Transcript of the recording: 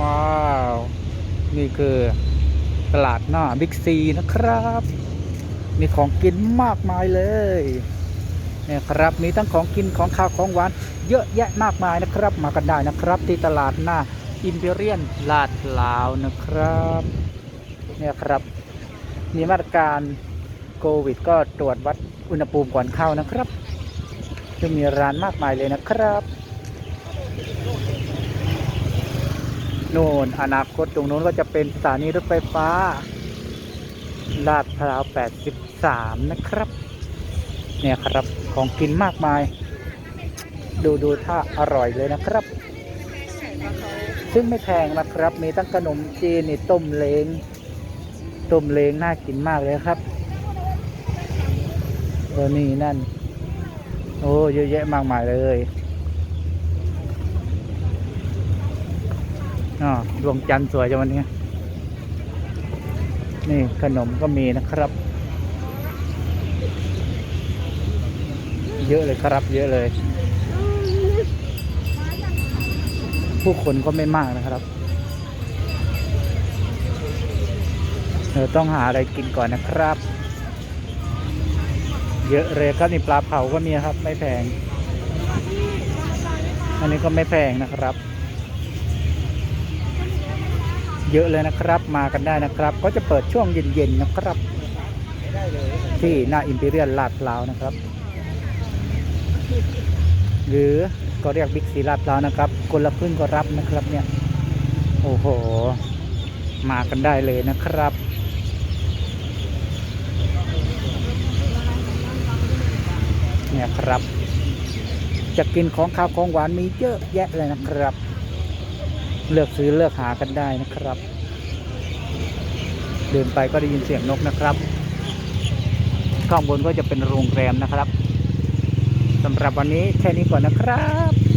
ว้าว นี่คือตลาดหน้าบิ๊กซีนะครับ มีของกินมากมายเลยเนี่ยครับมีทั้งของกินของข้าวของหวานเยอะแยะมากมายนะครับ มากันได้นะครับ ที่ตลาดหน้าอิมพีเรียนลาดพร้าวนะครับเนี่ยครับ มีมาตรการโควิด ก็ตรวจวัดอุณหภูมิก่อนเข้านะครับจะมีร้านมากมายเลยนะครับ น่นอนาคตตรงนู้นก็จะเป็นสถานีรถไฟฟ้า ลาดพร้าว 83 นะครับ เนี่ยครับของกินมากมาย ดูดูถ้าอร่อยเลยนะครับ ซึ่งไม่แพงนะครับ มีตั้งขนมจีนนี่ต้มเลงต้มเลงน่ากินมากเลยครับเออนี่นั่น โอ้เยอะแยะมากมายเลย อ๋อดวงจันทร์สวยจังวันนี้ นี่ขนมก็มีนะครับ เยอะเลยครับ เยอะเลย ผู้คนก็ไม่มากนะครับเราต้องหาอะไรกินก่อนนะครับ เยอะเลยครับนี่ปลาเผาก็มีครับ ไม่แพง อันนี้ก็ไม่แพงนะครับ เยอะเลยนะครับ มากันได้นะครับ ก็จะเปิดช่วงเย็นๆนะครับ ที่หน้าอิมพีเรียลลาดพร้าวนะครับ หรือก็เรียกบิ๊กซีลาดพร้าวนะครับคนละครึ่งก็รับนะครับเนี่ย โอ้โห มากันได้เลยนะครับเนี่ยครับ จะกินของข้าวของหวานมีเยอะแยะเลยนะครับ เลือกซื้อเลือกหากันได้นะครับ เดินไปก็ได้ยินเสียงนกนะครับ ข้างบนก็จะเป็นโรงแรมนะครับสำหรับวันนี้แค่นี้ก่อนนะครับ